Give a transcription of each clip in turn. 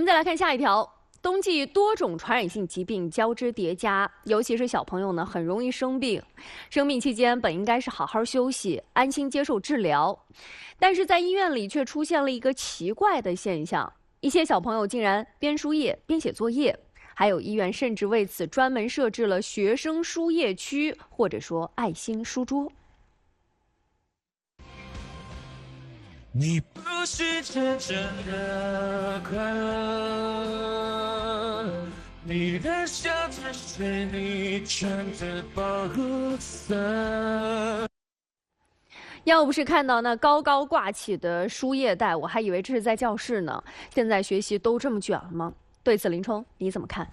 我们再来看下一条，冬季多种传染性疾病交织叠加，尤其是小朋友呢，很容易生病。生病期间本应该是好好休息，安心接受治疗，但是在医院里却出现了一个奇怪的现象：一些小朋友竟然边输液边写作业，还有医院甚至为此专门设置了学生输液区，或者说爱心书桌。你不是真正的快乐，你的笑只是你穿的保护色。要不是看到那高高挂起的输液袋，我还以为这是在教室呢。现在学习都这么卷了吗？对此，林冲你怎么看？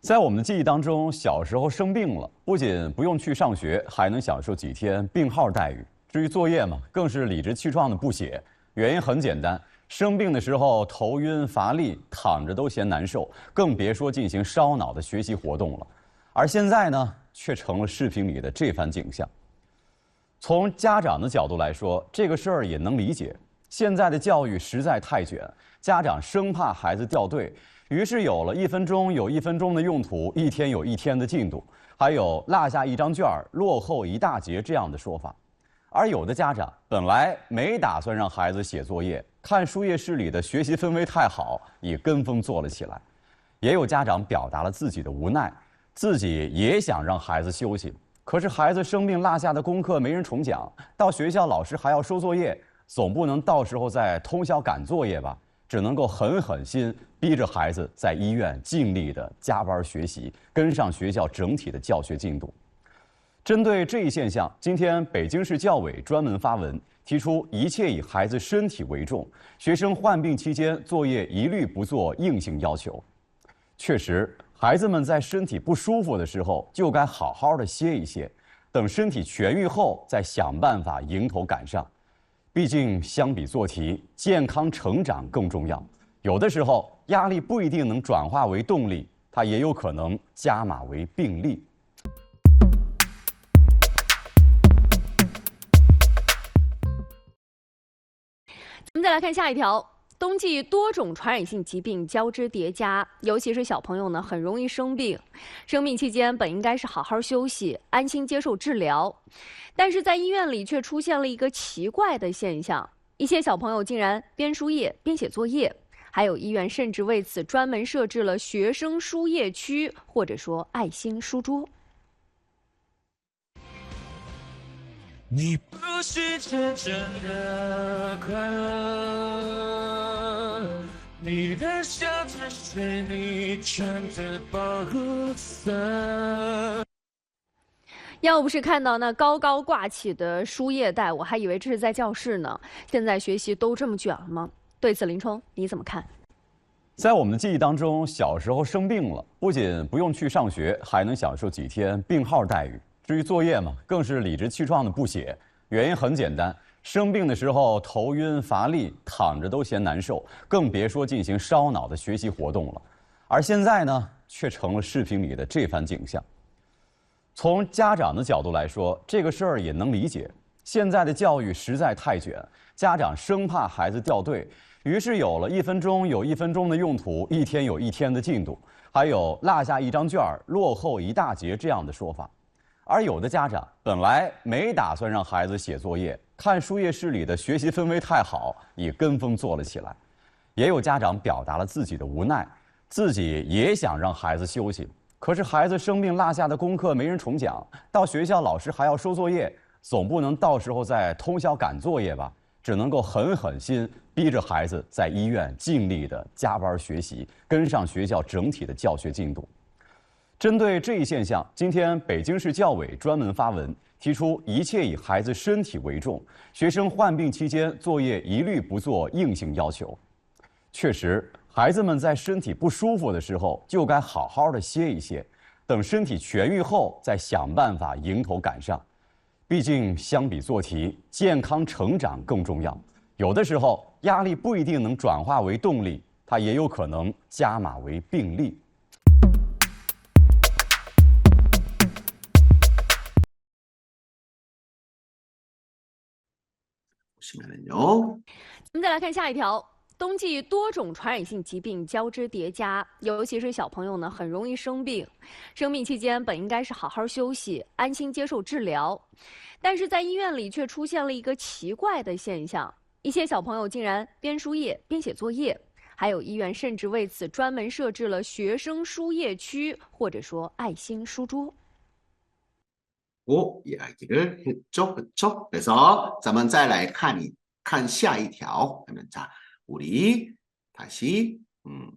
在我们的记忆当中，小时候生病了，不仅不用去上学，还能享受几天病号待遇。至于作业嘛，更是理直气壮的不写。原因很简单，生病的时候头晕乏力，躺着都嫌难受，更别说进行烧脑的学习活动了。而现在呢，却成了视频里的这番景象。从家长的角度来说，这个事儿也能理解。现在的教育实在太卷，家长生怕孩子掉队，于是有了一分钟有一分钟的用途，一天有一天的进度，还有落下一张卷儿落后一大截这样的说法。而有的家长本来没打算让孩子写作业，看输液室里的学习氛围太好，也跟风做了起来。也有家长表达了自己的无奈，自己也想让孩子休息，可是孩子生病落下的功课没人重讲，到学校老师还要收作业，总不能到时候再通宵赶作业吧？只能够狠狠心逼着孩子在医院尽力的加班学习，跟上学校整体的教学进度。针对这一现象，今天北京市教委专门发文，提出一切以孩子身体为重，学生患病期间作业一律不做硬性要求。确实，孩子们在身体不舒服的时候就该好好的歇一歇，等身体痊愈后再想办法迎头赶上。毕竟，相比做题，健康成长更重要。有的时候，压力不一定能转化为动力，它也有可能加码为病例。我们再来看下一条，冬季多种传染性疾病交织叠加，尤其是小朋友呢，很容易生病。生病期间本应该是好好休息，安心接受治疗，但是在医院里却出现了一个奇怪的现象：一些小朋友竟然边输液边写作业，还有医院甚至为此专门设置了学生输液区，或者说爱心书桌。你不是真正的快乐，你的笑只是你穿的保护色。要不是看到那高高挂起的输液袋，我还以为这是在教室呢。现在学习都这么卷了吗？对此，林冲你怎么看？在我们的记忆当中，小时候生病了，不仅不用去上学，还能享受几天病号待遇。至于作业嘛，更是理直气壮的不写。原因很简单，生病的时候头晕乏力，躺着都嫌难受，更别说进行烧脑的学习活动了。而现在呢，却成了视频里的这番景象。从家长的角度来说，这个事儿也能理解。现在的教育实在太卷，家长生怕孩子掉队，于是有了一分钟有一分钟的用途，一天有一天的进度，还有落下一张卷儿落后一大截这样的说法。而有的家长本来没打算让孩子写作业，看输液室里的学习氛围太好，也跟风做了起来。也有家长表达了自己的无奈，自己也想让孩子休息，可是孩子生病落下的功课没人重讲，到学校老师还要收作业，总不能到时候再通宵赶作业吧？只能够狠狠心逼着孩子在医院尽力的加班学习，跟上学校整体的教学进度。针对这一现象，今天北京市教委专门发文，提出一切以孩子身体为重，学生患病期间作业一律不做硬性要求。确实，孩子们在身体不舒服的时候就该好好的歇一歇，等身体痊愈后再想办法迎头赶上。毕竟，相比做题，健康成长更重要。有的时候，压力不一定能转化为动力，它也有可能加码为病例。我们再来看下一条，冬季多种传染性疾病交织叠加，尤其是小朋友呢，很容易生病。生病期间本应该是好好休息，安心接受治疗，但是在医院里却出现了一个奇怪的现象：一些小朋友竟然边输液边写作业，还有医院甚至为此专门设置了学生输液区，或者说爱心书桌。 고 이야기를 했죠. 그렇죠? 그래서 咱们再来看一看下一条. 그러면 자, 우리 다시 음,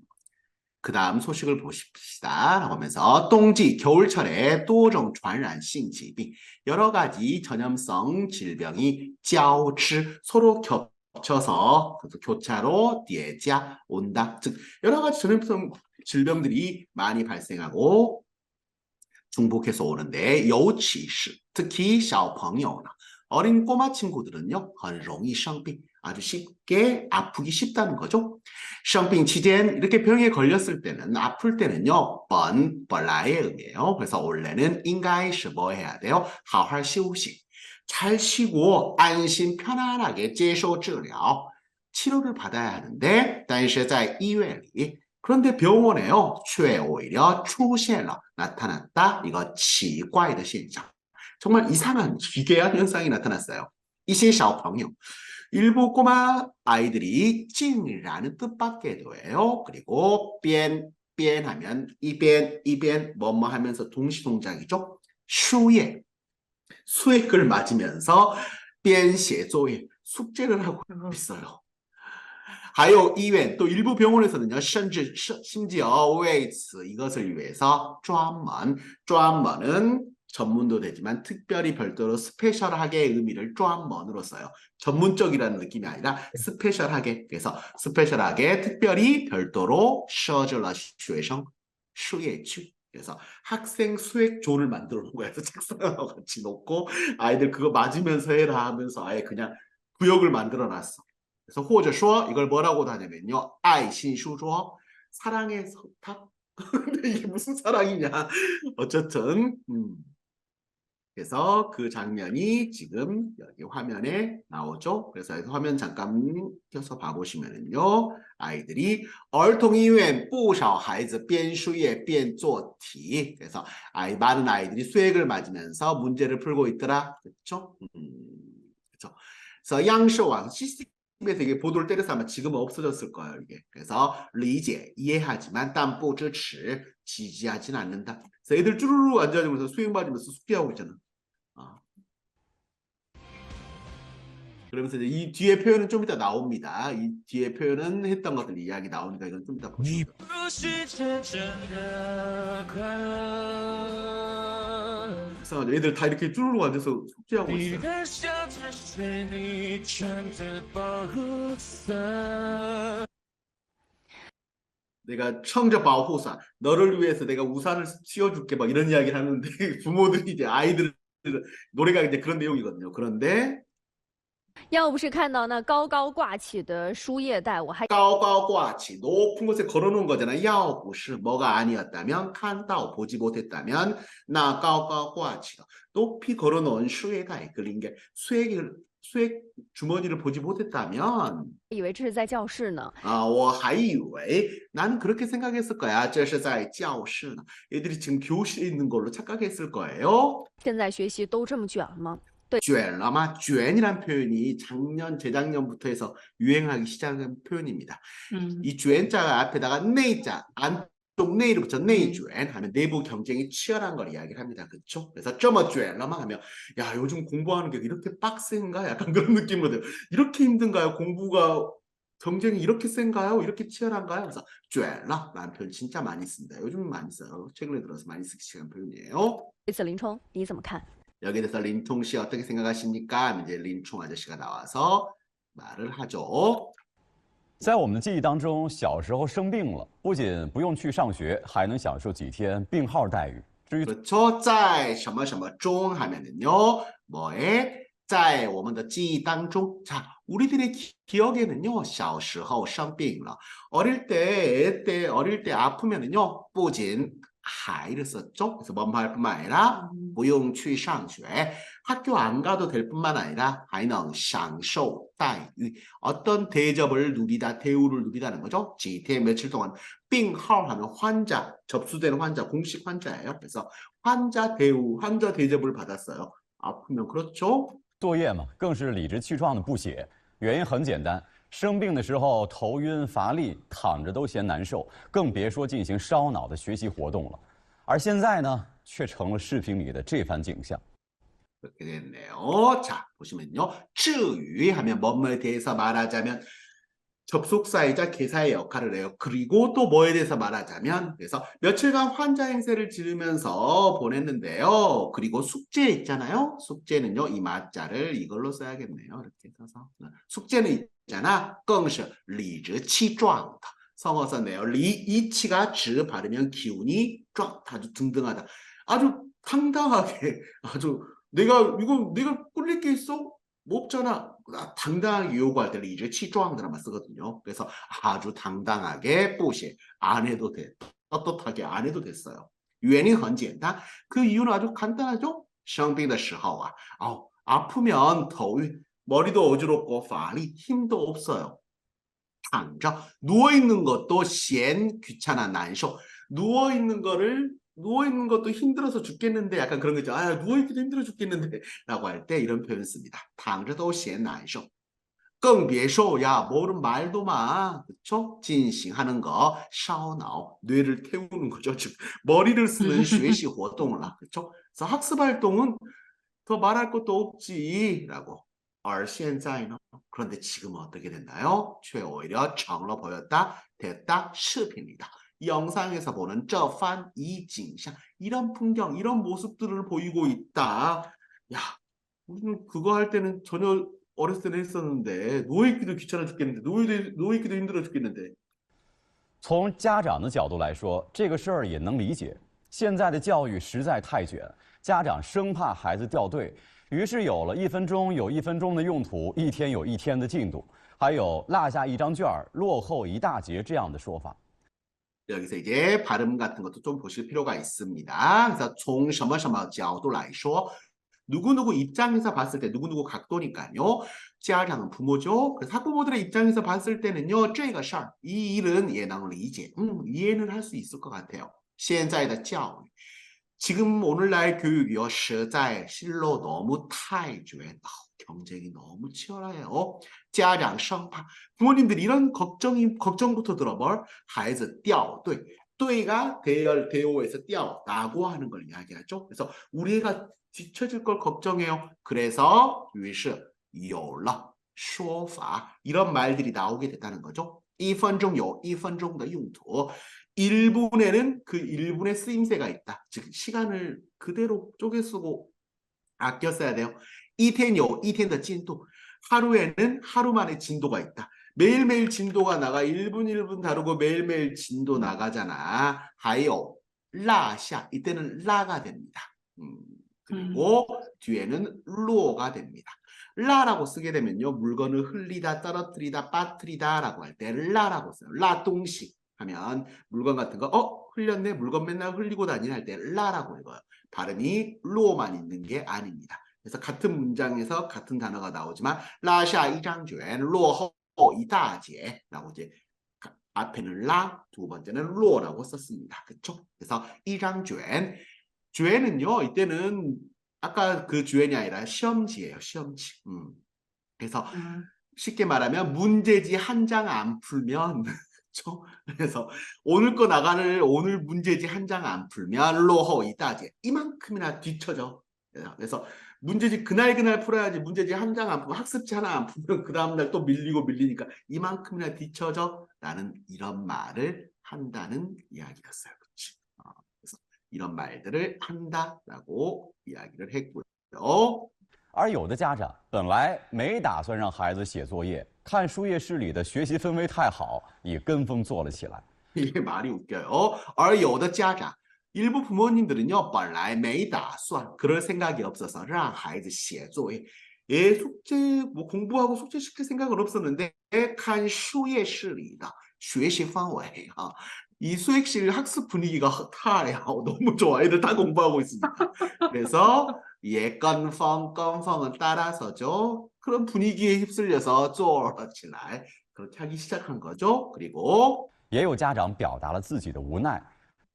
그 다음 소식을 보십시다. 라고 하면서冬季 겨울철에 多种传染性疾病 여러 가지 전염성 질병이 交织 서로 겹쳐서 그래서 교차로 叠加 온다. 즉 여러 가지 전염성 질병들이 많이 발생하고 중복해서 오는데 尤其是 특히 小朋友呢 어린 꼬마 친구들은요 很容易生病 아주 쉽게 아프기 쉽다는 거죠. 生病期间 이렇게 병에 걸렸을 때는 아플 때는요 本本来의 의미예요. 그래서 원래는 应该是뭐 해야 돼요? 好好休息. 잘 쉬고 안심 편안하게 接受治疗 치료를 받아야 하는데 但是在医院里 그런데 병원에요,却 오히려 出现了 나타났다. 이거 奇怪的现象. 정말 이상한 기괴한 현상이 나타났어요. 一些小朋友, 일부 꼬마 아이들이 찐이라는 뜻밖에도 해요. 그리고 뺀, 뺀 하면 이변, 이변, 뭐뭐 하면서 동시동작이죠. 수예, 수액을 맞으면서 编写作业, 숙제를 하고 있어요. 하여 이외 또 일부 병원에서는요 심지, 심지어 웨이츠 이것을 위해서 쪼한만 쪼한만은 전문도 되지만 특별히 별도로 스페셜하게 의미를 쪼한번으로 써요. 전문적이라는 느낌이 아니라 네. 스페셜하게 그래서 스페셜하게 특별히 별도로 셔즐라 시츄에이션 슈에츄 그래서 학생 수액 존을 만들어 놓은 거야. 그래서 책상하고 같이 놓고 아이들 그거 맞으면서 해라 하면서 아예 그냥 구역을 만들어 놨어. 그래서 호저쇼 이걸 뭐라고도 하냐면요. 아이신슈说 사랑의 석탑. 이게 무슨 사랑이냐. 어쨌든 음. 그래서 그 장면이 지금 여기 화면에 나오죠. 그래서 여기 화면 잠깐 켜서 봐보시면은요. 아이들이 얼통이웬 부샤 하이즈 뺀수에 뺀조티 그래서 아이 많은 아이들이 수액을 맞으면서 문제를 풀고 있더라. 그렇죠? 음, 그렇죠. 그래서 양쇼와 시스 그래서 이게 보도를 때려서 아마 지금은 없어졌을 거예요. 이게 그래서 리제 이해하지만 땀뽀즈치 지지하진 않는다. 그래서 애들 쭈루루 앉아가면서 수행 받으면서 숙제하고 있잖아. 어. 그러면서 이제 이 뒤에 표현은 좀 이따 나옵니다. 이 뒤에 표현은 했던 것들 이야기 나오니까 이건 좀 이따 보시죠. 속상하죠. 애들 다 이렇게 쭈르륵 앉아서 숙제하고 있어요. 내가 청자 바호사 너를 위해서 내가 우산을 씌워줄게 막 이런 이야기를 하는데 부모들이 이제 아이들 노래가 이제 그런 내용이거든요. 그런데 要不是看到那高高挂起的输液袋，我还 高高挂起 높은 곳에 걸어놓은 거잖아. 야오不是 뭐가 아니었다면 칸다오 보지 못했다면 나高高挂起 높이 걸어놓은 수액에 그린 게 수액을 수액 주머니를 보지 못했다면 以为这是在教室呢。 아, 我还以为 나는 그렇게 생각했을 거야. 这是在教室呢. 애들이 지금 교실에 있는 걸로 착각했을 거예요. 现在学习都这么卷了 吗？ 卷 아마卷이란 표현이 작년 재작년부터 해서 유행하기 시작한 표현입니다. 嗯， 이卷자가 앞에다가 내자 안쪽 내를 붙여 내卷 하면 내부 경쟁이 치열한 걸 이야기를 합니다. 그렇죠? 그래서 这么卷了만 하면 야 요즘 공부하는 게 이렇게 빡센가? 약간 그런 느낌으로 돼요. 이렇게 힘든가요? 공부가 경쟁이 이렇게 센가요? 이렇게 치열한가요? 그래서 卷了라는 표현 진짜 많이 씁니다. 요즘 많이 써요. 최근에 들어서 많이 쓰기 시작한 표현이에요. 这次林冲你怎么看？ 여기에 대해서 린통 씨 어떻게 생각하십니까? 이제 린총 아저씨가 나와서 말을 하죠. 在我们的记忆当中，小时候生病了，不仅不用去上学，还能享受几天病号待遇。至于 그렇죠. 在什么什么中 하면은요. 뭐에 在我们的记忆当中. 자, 우리들의 기, 기억에는요. 小时候生病了. 어릴 때, 애 때, 어릴 때 아프면은요. 不仅 하이를 썼죠. 그래서 뭔말 뿐만 아니라 不用去上学 학교 안 가도 될 뿐만 아니라 还能享受待遇 어떤 대접을 누리다 대우를 누리다는 거죠. 지태 며칠 동안 病号 하면 환자 접수되는 환자 공식 환자예요. 그래서 환자 대우 환자 대접을 받았어요. 아프면 그렇죠. 作业嘛，更是理直气壮的不写，原因很简单， 生病的时候头晕乏力，躺着都嫌难受，更别说进行烧脑的学习活动了。而现在呢，却成了视频里的这番景象。 그렇게 됐네요. 자, 보시면요. 至于 하면 뭐뭐에 대해서 말하자면 접속사이자 개사의 역할을 해요. 그리고 또 뭐에 대해서 말하자면 그래서 며칠간 환자 행세를 지르면서 보냈는데요. 그리고 숙제 있잖아요. 숙제는요. 이 마자를 이걸로 써야겠네요. 이렇게 써서 숙제는 있 잖아. 更是理直气壮的 성어 썼네요. 리 이치가 즈 바르면 기운이 쫙 아주 등등하다. 아주 당당하게 아주 내가 이거 내가 꿀릴 게 있어? 뭐 없잖아. 아, 당당하게 요구할 때 이제 치조항드라만 쓰거든요. 그래서 아주 당당하게 뽀시 안 해도 돼. 떳떳하게 안 해도 됐어요. 유엔이 헌지다. 그 이유는 아주 간단하죠. 生病的时候啊, 아우, 아프면 더위 머리도 어지럽고 발이 힘도 없어요. 당장 누워있는 것도 시엔 귀찮아 난쇼 누워있는 거를 누워있는 것도 힘들어서 죽겠는데 약간 그런 거죠. 아 누워있기도 힘들어 죽겠는데 라고 할 때 이런 표현 씁니다. 당자도 시엔 난쇼 끙비쇼야 모른 말도 마 그쵸? 진싱하는 거 샤오나오 뇌를 태우는 거죠 즉 머리를 쓰는 쉐시 활동을 그쵸? 그래서 학습 활동은 더 말할 것도 없지 라고 而现在呢? 그런데 지금은 어떻게 됐나요?却 오히려 成了 보였다, 됐다, 视频이다. 이 영상에서 보는 这番 이景象, 이런 풍경, 이런 모습들을 보이고 있다. 야, 우리는 그거 할 때는 전혀 어렸을 때는 했었는데 누워있기도 귀찮아 죽겠는데 누워있기도, 누워있기도 힘들어 죽겠는데 从家长的角度来说，这个事儿也能理解。现在的教育实在太卷，家长生怕孩子掉队， 于是有了一分钟有一分钟的用途，一天有一天的进度，还有落下一张卷儿落后一大截这样的说法。 여기서 이제 발음 같은 것도 좀 보실 필요가 있습니다. 그래서 총 什么什么角度来说 누구누구 입장에서 봤을 때 누구누구 각도니까요. 家长은 부모죠. 그래서 학부모들의 입장에서 봤을 때는요. 这个事儿, 이 일은 예능理解. 음, 이해는 할 수 있을 것 같아요. 现在的教育 지금 오늘날 교육이요. 시자에 실로 너무 타이조에 경쟁이 너무 치열해요. 어? 자량 상파 부모님들 이런 걱정이 걱정부터 들어볼 하이즈 띠어 또 또이가 대열 대오에서 뛰어나고 하는 걸 이야기하죠. 그래서 우리가 뒤처질 걸 걱정해요. 그래서 유시 요라 쇼파 이런 말들이 나오게 됐다는 거죠. 一分钟有一分钟的用途. 1분에는 그 1분의 쓰임새가 있다. 즉 시간을 그대로 쪼개 쓰고 아껴 써야 돼요. 一天有一天的进度. 하루에는 하루만의 진도가 있다. 매일매일 진도가 나가 1분 1분 다르고 매일매일 진도 나가잖아. 하요 라샤 이때는 라가 됩니다. 음, 그리고 뒤에는 로가 됩니다. 라라고 쓰게 되면요. 물건을 흘리다 떨어뜨리다 빠뜨리다 라고 할 때 라라고 써요. 라 동식 하면 물건 같은 거 어? 흘렸네. 물건 맨날 흘리고 다니는 할 때 라라고 읽어요. 발음이 로만 있는 게 아닙니다. 그래서 같은 문장에서 같은 단어가 나오지만 라샤 이장卷 로호 이다제라고 이제 앞에는 라, 두 번째는 로라고 썼습니다. 그렇죠? 그래서 이장卷 주에는요 이때는 아까 그 주엔이 아니라 시험지예요. 시험지. 음. 그래서 쉽게 말하면 문제지 한 장 안 풀면 그렇죠? 그래서 오늘 거 나가는 오늘 문제지 한 장 안 풀면 로호 이다제 이만큼이나 뒤쳐져. 그래서 문제지 그날 그날 풀어야지 문제지 한 장 안 풀면 학습지 하나 안 풀면 그 다음날 또 밀리고 밀리니까 이만큼이나 뒤쳐져 라는 이런 말을 한다는 이야기였어요. 그렇지? 어, 그래서 이런 말들을 한다라고 이야기를 했고요. 而有的家长本来没打算让孩子写作业，看书页室里的学习氛围太好，也跟风做了起来。 이게 말이 웃겨요. 而有的家长 일부 부모님들은요, 本来没打算 그럴 생각이 없어서 让孩子写作业. 예, 숙제 뭐 공부하고 숙제 시킬 생각은 없었는데 看书页室里的 学习氛围 아, 이 수액실 학습 분위기가 타요. 너무 좋아. 애들 다 공부하고 있습니다. 그래서 예건 펑, 건펑은 따라서죠. 그런 분위기에 휩쓸려서 做了起来. 그렇게 하기 시작한 거죠. 그리고 也有家长表达了自己的无奈，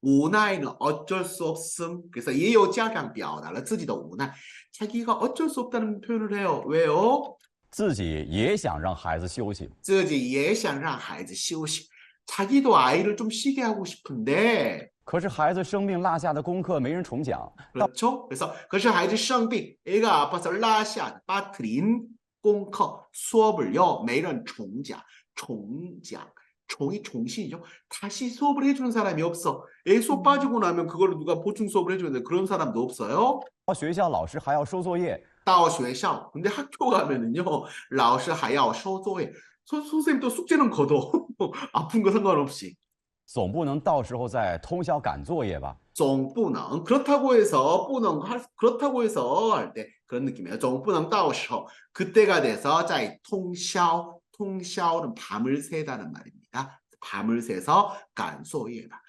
우나이는 어쩔 수 없음. 그래서 예요家长 表达了 自己的 우나. 자기가 어쩔 수 없다는 표현을 해요. 왜요? 自己也想让孩子休息， 自己也想让孩子休息. 자기도 아이를 좀 쉬게 하고 싶은데 可是孩子生病落下的功课没人重讲， 그렇죠? 그래서 그것이 孩子生病, 애가 아파서 라샤 빠트린 공커 수업을요. 매일은 종장, 종장, 종이 종신이죠. 다시 수업을 해주는 사람이 없어. 애 수업 빠지고 나면 그걸 누가 보충 수업을 해주는데 그런 사람도 없어요. 到学校老师还要收作业，到学校 근데 학교 가면은요. 老师还要收作业. 선- 선생님도 숙제는 거둬. 아픈 거 상관없이. 总不能到时候再通宵赶作业吧？ 정부능 그렇다고 해서 뿌능 할 그렇다고 해서 할 때 그런 느낌이에요. 정부능 到时候 그때가 돼서 자 통宵 통宵는 밤을 새다는 말입니다. 밤을 새서 간소예다.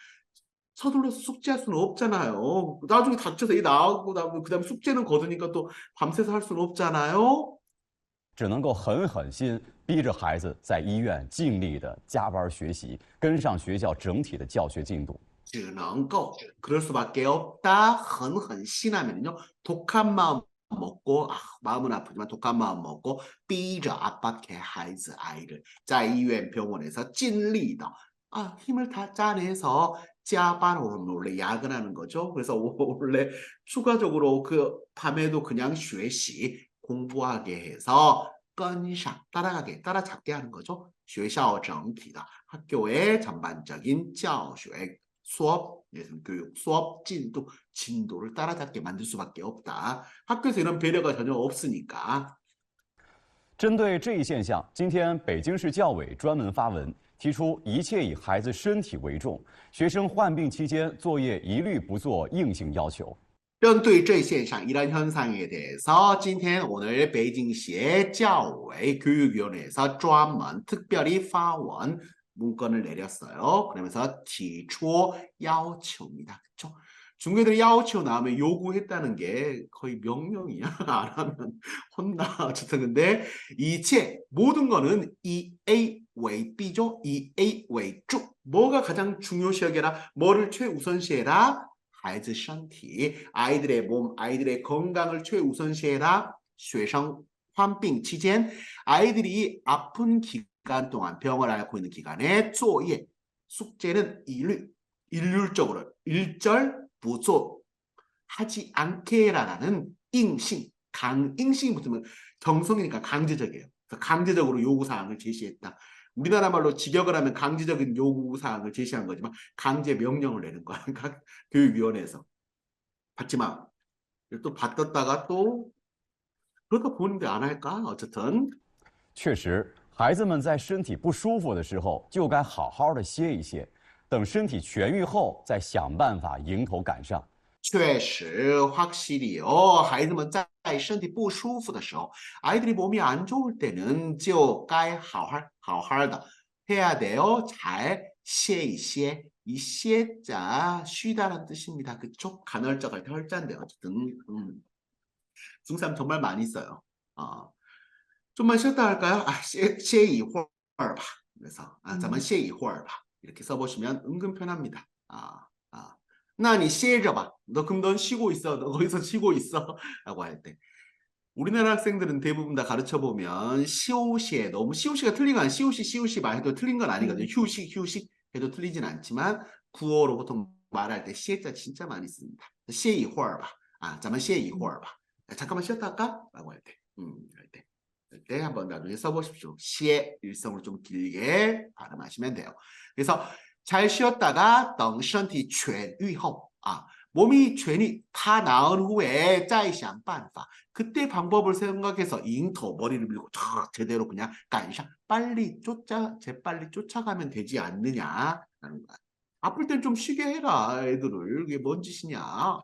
서둘러서 숙제할 수는 없잖아요. 나중에 다쳐서 이 나오고 나면 그다음 숙제는 거두니까 또 밤새서 할 수는 없잖아요. 只能够狠狠心逼着孩子在医院尽力的加班学习，跟上学校整体的教学进度。 只能够 그럴 수밖에 없다.狠狠 신하면요 독한 마음 먹고 아, 마음은 아프지만 독한 마음 먹고 逼着 압박해 孩子 아이를 在医院 병원에서 찐리다. 아 힘을 다 짜내서加班 원래 야근하는 거죠. 그래서 원래 추가적으로 그 밤에도 그냥 学习 공부하게 해서 跟上 따라가게 따라잡게 하는 거죠. 学校整体的 학교의 전반적인 教学 수업, 예를 교육, 수업 진도, 진도를 따라잡게 만들 수밖에 없다. 학교에서 이런 배려가 전혀 없으니까. 针对这一现象，今天北京市教委专门发文，提出一切以孩子身体为重，学生患病期间作业一律不做硬性要求。 针对这现象, 이런 현상에 대해서 今天 오늘 베이징시의 教委 교육위원회에서 专门 특별히 파원 문건을 내렸어요. 그러면서 提出 要求입니다. 그렇죠? 중국애들이 要求 나오면 요구했다는 게 거의 명령이야. 안 하면 혼나. 어쨌든 근데 이切 모든 거는 이 A 为 B죠. 이 A 为主. 뭐가 가장 중요시하게라? 뭐를 최우선시해라? 孩子身体 아이들의 몸, 아이들의 건강을 최우선시해라. 学生患病期间 아이들이 아픈 기간 동안 병을 앓고 있는 기간에 作业 숙제는 일률, 일률적으로 일절 부조 하지 않게라는 인신, 강, 인신이 붙으면 정성이니까 강제적이에요. 그래서 강제적으로 요구사항을 제시했다. 우리나라 말로 직역을 하면 강제적인 요구사항을 제시한 거지만 강제 명령을 내는 거야. 각 교육위원회에서. 받지 마. 또 받았다가 또 그러다 보는데 안 할까? 어쨌든 确实，孩子们在身体不舒服的时候，就该好好的歇一歇，等身体痊愈后再想办法迎头赶上。确实 확실히요. 孩子们在身体不舒服的时候, 아이들이 몸이 안 좋을 때는 就该好好 好好的 해야 돼요. 잘歇一歇. 이歇자 쉬다라는 뜻입니다. 그쪽 간헐적 할때 헐자인데 어쨌든 음. 중3 정말 많이 써요. 어. 좀만 쉬었다 할까요? 아, 歇歇一会儿吧. 그래서 아, 咱们歇一会儿吧. 이렇게 써보시면 은근 편합니다. 아, 아. 那你歇着吧. 너 그럼 넌 쉬고 있어. 너 거기서 쉬고 있어. 라고 할 때. 우리나라 학생들은 대부분 다 가르쳐 보면 시오시에 너무 시오시가 틀린 건 시오시 시오시 말해도 틀린 건 아니거든요. 휴식 휴식 해도 틀리진 않지만 구어로 보통 말할 때 시에자 진짜 많이 씁니다. 歇一会儿吧. 아, 잠깐 歇一会儿吧. 잠깐만 쉬었다 할까? 라고 할 때. 음, 할 때. 할 때 한번 나중에 써보십시오. 시에 일성으로 좀 길게 발음하시면 돼요. 그래서 잘 쉬었다가 等身体痊愈后 아, 몸이 괜히 다 나은 후에 再想办法 그때 방법을 생각해서 잉터 머리를 밀고 촥 제대로 그냥 간샤 빨리 쫓아 재빨리 쫓아가면 되지 않느냐라는 거야. 아플 땐 좀 쉬게 해라 애들을 이게 뭔 짓이냐.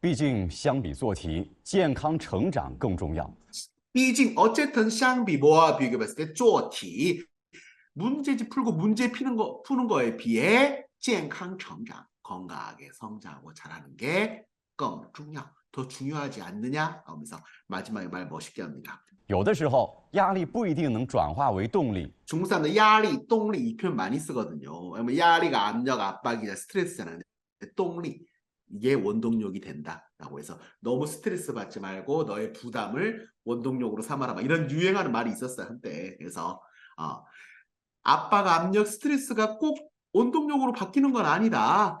毕竟相比做题，健康成长更重要。 毕竟어쨌든 相比 뭐와 비교했을 때做题 문제집 풀고 문제 피는 거 푸는 거에 비해 健康成长 건강하게 성장하고 자라는 게更重要더 중요하지 않느냐 하면서 마지막에 말 멋있게 합니다. 有的时候，压力不一定能转化为动力， 중국 사람들 야리, 똥리 이 표현 많이 쓰거든요. 왜냐면 야리가 압력, 압박이나 스트레스잖아요. 똥리 이게 원동력이 된다라고 해서 너무 스트레스 받지 말고 너의 부담을 원동력으로 삼아라. 막 이런 유행하는 말이 있었어요 한때. 그래서 어, 압박, 압력, 스트레스가 꼭 원동력으로 바뀌는 건 아니다.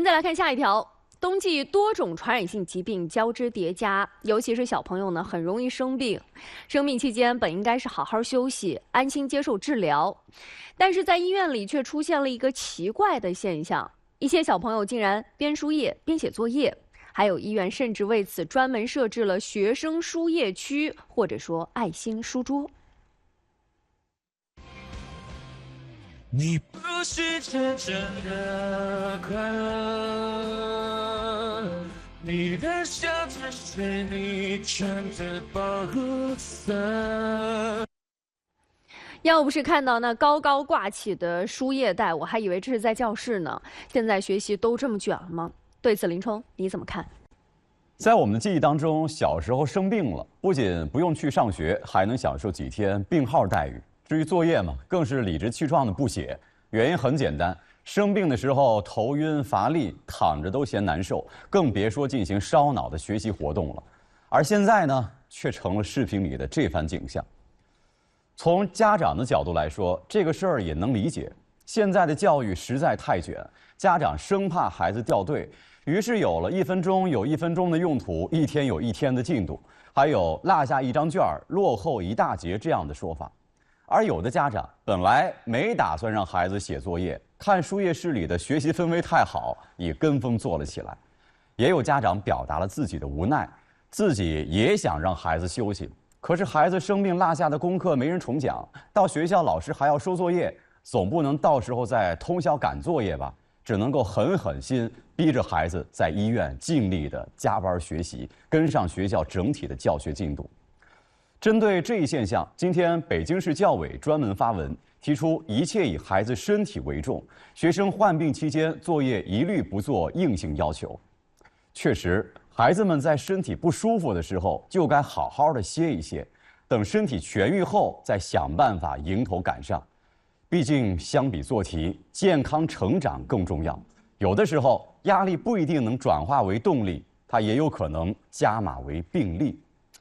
我们再来看下一条。冬季多种传染性疾病交织叠加，尤其是小朋友呢，很容易生病。生病期间本应该是好好休息，安心接受治疗，但是在医院里却出现了一个奇怪的现象：一些小朋友竟然边输液边写作业，还有医院甚至为此专门设置了学生输液区，或者说爱心书桌。你不是真正的快乐，你的笑只是你穿着保护色。要不是看到那高高挂起的输液袋，我还以为这是在教室呢。现在学习都这么卷了吗？对此，林冲你怎么看？在我们的记忆当中，小时候生病了，不仅不用去上学，还能享受几天病号待遇。至于作业嘛，更是理直气壮的不写。原因很简单，生病的时候头晕乏力，躺着都嫌难受，更别说进行烧脑的学习活动了。而现在呢，却成了视频里的这番景象。从家长的角度来说，这个事儿也能理解。现在的教育实在太卷，家长生怕孩子掉队，于是有了一分钟有一分钟的用途，一天有一天的进度，还有落下一张卷儿落后一大截这样的说法。而有的家长本来没打算让孩子写作业，看书页室里的学习氛围太好，也跟风做了起来。也有家长表达了自己的无奈，自己也想让孩子休息，可是孩子生病落下的功课没人重讲，到学校老师还要收作业，总不能到时候再通宵赶作业吧？只能够狠狠心逼着孩子在医院尽力的加班学习，跟上学校整体的教学进度。针对这一现象，今天北京市教委专门发文，提出一切以孩子身体为重，学生患病期间作业一律不做硬性要求。确实，孩子们在身体不舒服的时候，就该好好的歇一歇，等身体痊愈后再想办法迎头赶上。毕竟，相比做题，健康成长更重要。有的时候，压力不一定能转化为动力，它也有可能加码为病例。